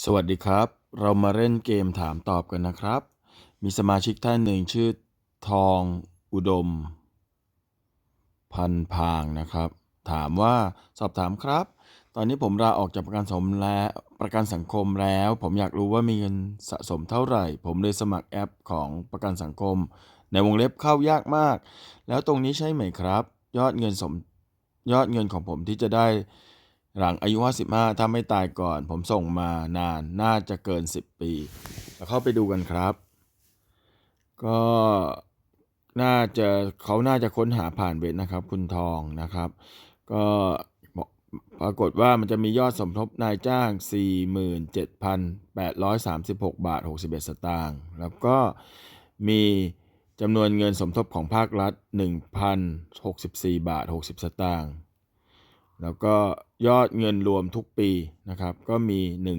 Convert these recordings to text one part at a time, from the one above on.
สวัสดีครับ เรามาเล่นเกมถามตอบกันนะครับ มีสมาชิกท่านหนึ่งชื่อทองอุดม พันพางนะครับ ถามว่าสอบถามครับ ตอนนี้ผมลาออกจากประกันสมแล้วประกันสังคมแล้ว ผมอยากรู้ว่ามีเงินสะสมเท่าไหร่ ผมเลยสมัครแอปของประกันสังคม ในวงเล็บเข้ายากมาก แล้วตรงนี้ใช่ไหมครับ ยอดเงินสมยอดเงินของผมที่จะได้ หลังอายุ 55 ถ้าไม่ตายก่อน ผมส่งมานานน่าจะเกิน 10 ปีเราเข้าไปดูกันครับ ก็น่าจะเขาน่าจะค้นหาผ่านเว็บนะครับ คุณทองนะครับ ก็ปรากฏว่ามันจะมียอดสมทบนายจ้าง 47,836 บาท 61 สตางค์แล้วก็มีจำนวนเงินสมทบของภาครัฐ 1,064 บาท 60 สตางค์ แล้วก็ยอดเงินรวมทุกปีนะครับ ก็มี 1 1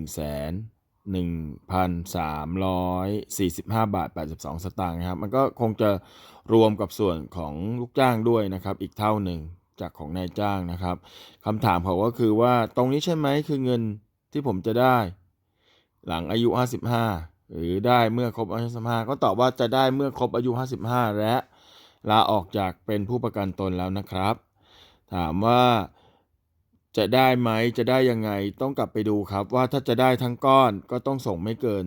1,345 บาท 82 สตางค์นะครับ มันก็คงจะรวมกับส่วนของลูกจ้างด้วยนะครับ อีกเท่าหนึ่งจากของนายจ้างนะครับคำถามเขาก็คือว่าตรงนี้ใช่ไหมคือเงินที่ผมจะได้ หลังอายุ 55 หรือได้เมื่อครบอายุ55ก็ตอบว่าจะได้เมื่อครบอายุ 55 และลาออกจากเป็นผู้ประกันตนแล้วนะครับ ถามว่า จะได้ไหมจะได้ยังไงต้องกลับไปดูครับว่าถ้าจะได้ทั้งก้อนก็ต้องส่งไม่เกิน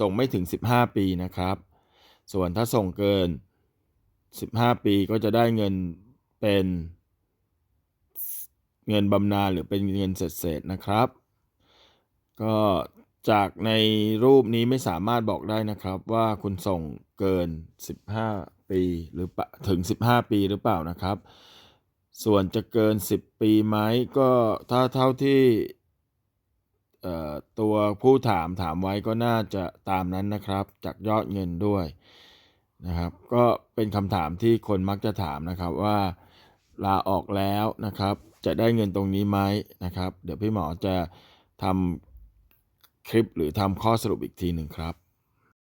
ส่งไม่ถึง 15 ปีนะครับ ส่วนถ้าส่งเกิน 15 ปีก็จะได้เงินเป็นเงินบำนาญหรือเป็นเงินเศษๆนะครับ ก็จากในรูปนี้ไม่สามารถบอกได้นะครับ ว่าคุณส่งเกิน 15 ปีหรือถึง 15 ปีหรือเปล่านะครับ ส่วนจะเกิน 10 ปีไหมก็ถ้าเท่าที่ตัวผู้ถามถามไว้ก็น่าจะตามนั้นนะครับจากยอดเงินด้วยนะครับ ก็เป็นคำถามที่คนมักจะถามนะครับว่าลาออกแล้วนะครับ จะได้เงินตรงนี้ไหมนะครับ เดี๋ยวพี่หมอจะทำคลิปหรือทำข้อสรุปอีกทีหนึ่งครับ